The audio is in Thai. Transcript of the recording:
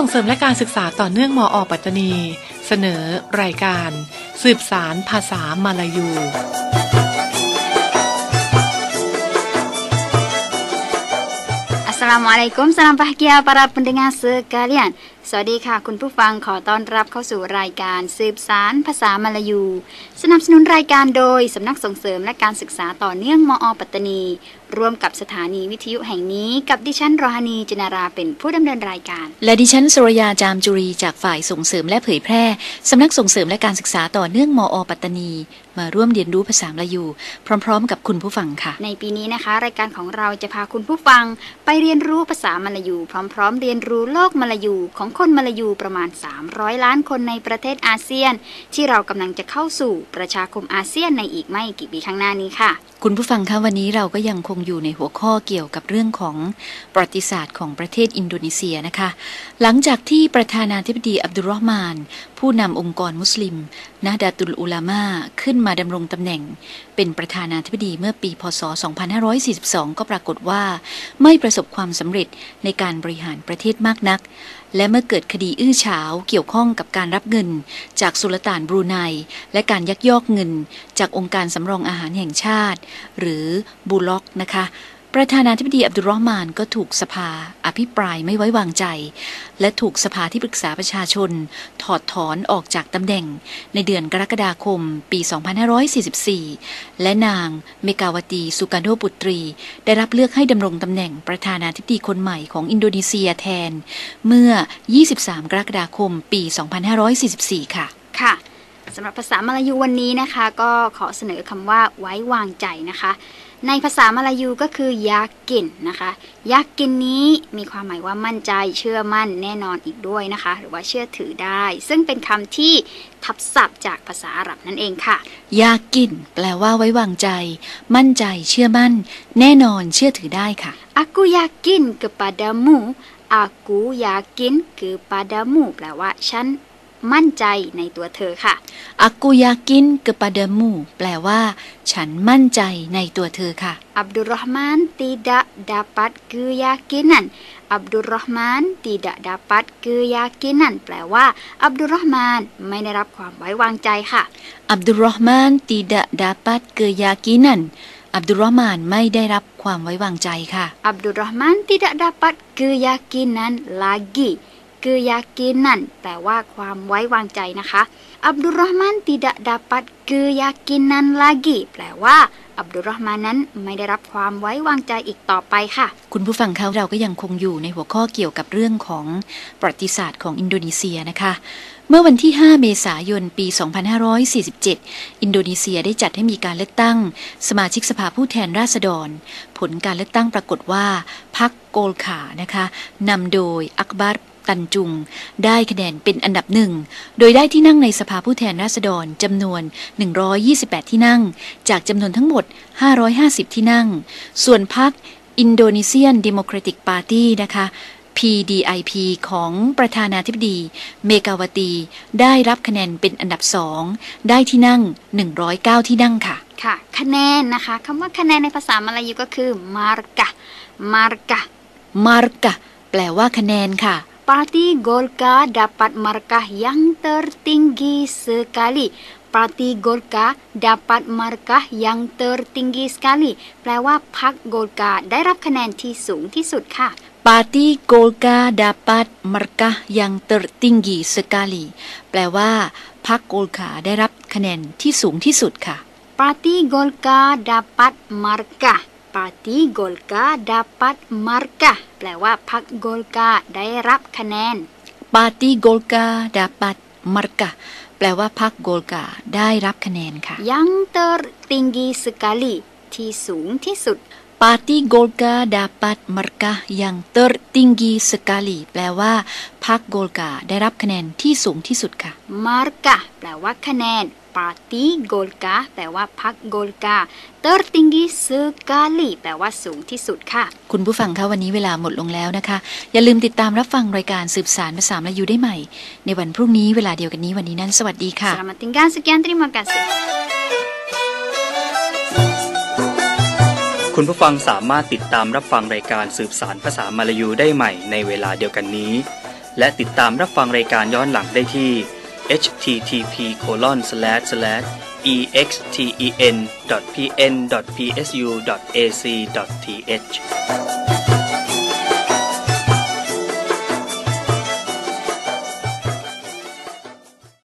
ส่งเสริมและการศึกษาต่อเนื่องมออปัตตานี เสนอ รายการ สืบสารภาษามาลายู Assalamualaikum Salam bahagia para pendengar sekalian สวัสดีค่ะ คุณผู้ฟังขอต้อนรับเข้าสู่รายการสืบสารภาษามาลายู สนับสนุนรายการโดย สำนักส่งเสริมและการศึกษาต่อเนื่องมอ ปัตตานี ร่วมกับสถานีวิทยุแห่งนี้กับดิฉันรอฮานีจินาราเป็นผู้ดำเนินรายการ และดิฉันสุรยาจามจุรีจากฝ่ายส่งเสริมและเผยแพร่สำนักส่งเสริมและการศึกษาต่อเนื่องมอปัตตานี มาร่วมเรียนรู้ภาษามาลายู พร้อม ๆ กับคุณผู้ฟังค่ะ ในปีนี้นะคะ รายการของเราจะพาคุณผู้ฟัง ไปเรียนรู้ภาษามาลายู พร้อม ๆ เรียนรู้โลกมาลายูของคนมาลายูประมาณ 300 ล้านคนในประเทศอาเซียน ที่เรากำลังจะเข้าสู่ประชาคมอาเซียนในอีกไม่กี่ปีข้างหน้านี้ค่ะ คุณผู้ฟังคะวันนี้เราก็ยังคงอยู่ในหัวข้อเกี่ยวกับเรื่องของประวัติศาสตร์ของประเทศอินโดนีเซียนะคะ หลังจากที่ประธานาธิบดีอับดุลรอฮ์มาน ผู้นำองค์กรมุสลิม นาดาตุลอุลามาขึ้นมาดำรงตำแหน่ง เป็นประธานาธิบดีเมื่อปีพศ 2542 ก็ปรากฏว่า ไม่ประสบความสำเร็จในการบริหารประเทศมากนัก และเมื่อเกิดคดีอื้อฉาวเกี่ยวข้องกับการรับเงิน จากสุลต่านบรูไนและการยักยอกเงิน จากองค์การสำรองอาหารแห่งชาติ หรือบูล็อกนะคะ ประธานาธิบดีอับดุลรอมานก็ถูกสภาอภิปรายไม่ไว้วางใจ และถูกสภาที่ปรึกษาประชาชน ถอดถอนออกจากตำแหน่ง ในเดือนกรกฎาคม ปี 2544 และนางเมกาวตีสุการโนปุตรี ได้รับเลือกให้ดำรงตำแหน่งประธานาธิบดีคนใหม่ของอินโดนีเซียแทน เมื่อ 23 กรกฎาคม ปี 2544 ค่ะ ค่ะสำหรับภาษามาลายูวันนี้นะคะ ก็ขอเสนอคำว่าไว้วางใจนะคะ ในภาษามาลายูก็คือยากินนะคะยากินนี้มีความหมายว่ามั่นใจเชื่อมั่นแน่นอนอีกด้วยนะคะ หรือว่าเชื่อถือได้ ซึ่งเป็นคำที่ทับศัพท์จากภาษาอาหรับนั่นเองค่ะยากินแปลว่าไว้วางใจ มั่นใจเชื่อมั่น แน่นอนเชื่อถือได้ค่ะ Aku yakin kepadamu Aku yakin kepadamu แปลว่าฉัน มั่นใจในตัวเธอค่ะอากูยากินกปาเดมูแปลว่า ฉันมั่นใจในตัวเธอค่ะ Abdul Rahman tidak dapat keyakinan Abdul Rahman tidak dapat keyakinan แปลว่าอับดุลรอฮ์มานไม่ได้รับความไว้วางใจค่ะ อับดุลรอฮ์มานติดะดาปัดเกยากินันอับดุลรอฮ์มานไม่ได้รับความไว้วางใจค่ะ Abdul Rahman tidak dapat keyakinan lagi keyakinan แปลว่าความไว้วางใจนะคะอับดุลรอฮ์มาน tidak dapat keyakinan lagi แปลว่าอับดุลรอฮ์มานนั้นไม่ได้รับความไว้วางใจอีกต่อไปค่ะ คุณผู้ฟังคะเราก็ยังคงอยู่ในหัวข้อเกี่ยวกับเรื่องของประวัติศาสตร์ของอินโดนีเซียนะคะ เมื่อวันที่ 5 เมษายน ปี 2547 อินโดนีเซียได้จัดให้มีการเลือกตั้ง สมาชิกสภาผู้แทนราษฎร ผลการเลือกตั้งปรากฏว่าพรรคโกลขานะคะนำโดยอักบัร ตันจุง ได้คะแนนเป็นอันดับหนึ่ง โดยได้ที่นั่งในสภาผู้แทนราษฎรจำนวน 128 ที่นั่ง จากจำนวนทั้งหมด 550 ที่นั่ง ส่วนพรรค Indonesian Democratic Party นะคะ PDIP ของประธานาธิบดี เมกาวตี ได้รับคะแนนเป็นอันดับสองได้ที่นั่ง 109 ที่นั่งค่ะ ค่ะ คะแนนนะคะคำว่าคะแนนในภาษามาลายูก็คือ marka marka มาร์กะแปลว่าคะแนนค่ะ Parti Golkar dapat markah yang tertinggi sekali Parti Golkar dapat markah yang tertinggi sekali แปลว่าพรรคโกลกาได้รับคะแนนที่สูงที่สุดค่ะ Parti Golkar dapat markah yang tertinggi sekali แปลว่าพรรคโกลขาได้รับคะแนนที่สูงที่สุดค่ะ Parti Golkar dapat markah Parti Golkar dapat markah แปลว่าพรรคโกลกาได้รับคะแนน Parti Golkar dapat markah แปลว่าพรรคโกลกาได้รับคะแนนค่ะ yang tertinggi sekali ที่สูงที่สุด Parti Golkar dapat markah yang tertinggi sekali แปลว่าพรรคโกลกาได้รับคะแนนที่สูงที่สุดค่ะ markah แปลว่าคะแนน Parti Golkar แปลว่าพรรคโกลกา tertinggi sekali แปลว่าสูงที่สุดค่ะ คุณผู้ฟังคะวันนี้เวลาหมดลงแล้วนะคะ อย่าลืมติดตามรับฟังรายการสืบสารภาษาละยูได้ใหม่ ในวันพรุ่งนี้เวลาเดียวกันนี้วันนี้นั้น สวัสดีค่ะ Selamat tinggal sekian terima kasih คุณผู้ฟังสามารถติดตามรับฟังรายการสืบสารภาษามาลายูได้ใหม่ในเวลาเดียวกันนี้ และติดตามรับฟังรายการย้อนหลังได้ที่ http exten pn psu ac th